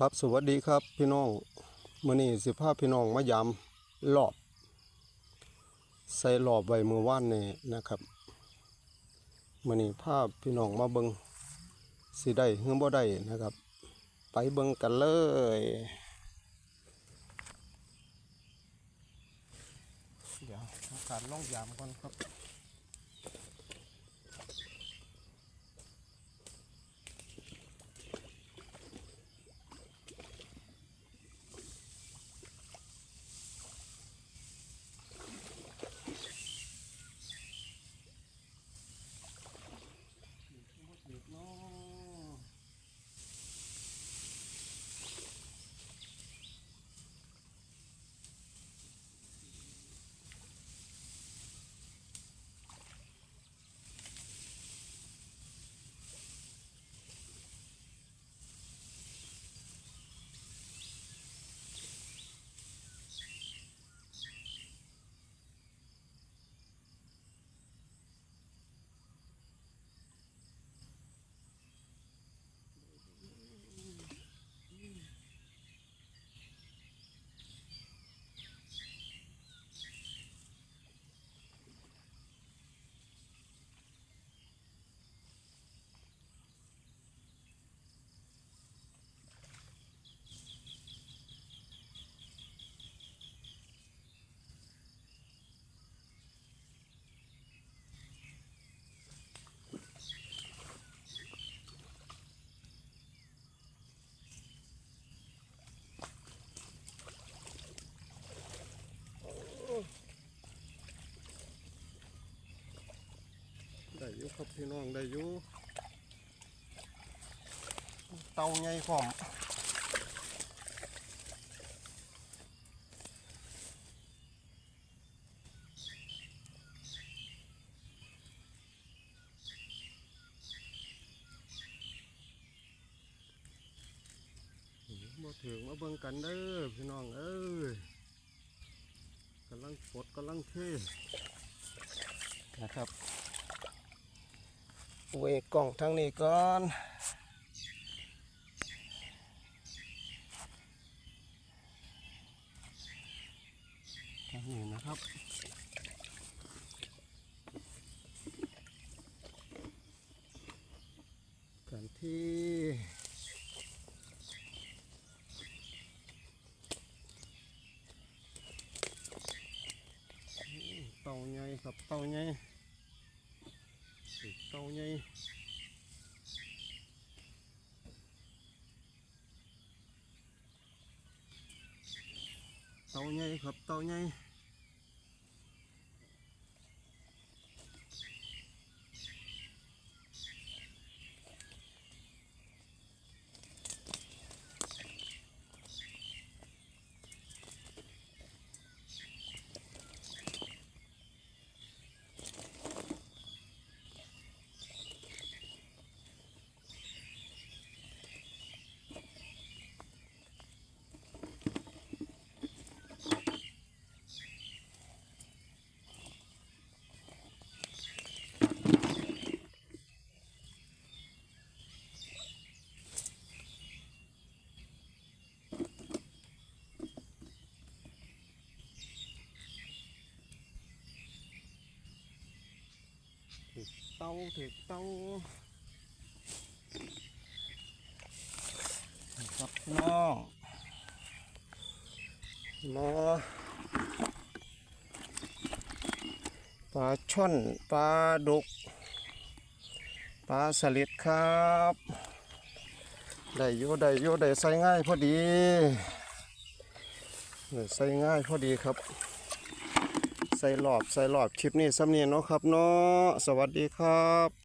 ครับสวัสดีครับพี่น้องมื้อนี้สิพาพพี่น้องมายามรอบ ใส่รอบไว้เมื่อวานนี้นะครับมื้อนี้พาพพี่น้องมาเบิงสิได้หรือบ่ได้นะครับ ไปเบิงกันเลยเดี๋ยวการล่องยามก่อนครับ ได้อยู่ครับ พี่น้องได้อยู่เตาใหญ่พร้อมมาถึงมาเบิ่งกันเด้อพี่น้องเอ้ยกำลังปดกำลังเทนะครับ เวกล่องทางนี้ก่อนทางนี้นะครับกันที่เต่าใหญ่ครับเต่าใหญ่ เต่าใหญ่เถึกเต่าถึกเต่าครับน้องมาปลาช่อนปลาดุกปลาสลิดครับได้อยู่ได้อยู่ได้ใส่ง่ายพอดีใส่ง่ายพอดีครับ ใส่หลอบใส่หลอบคลิปนี้ซ้ำเนียนเนาะครับเนาะสวัสดีครับ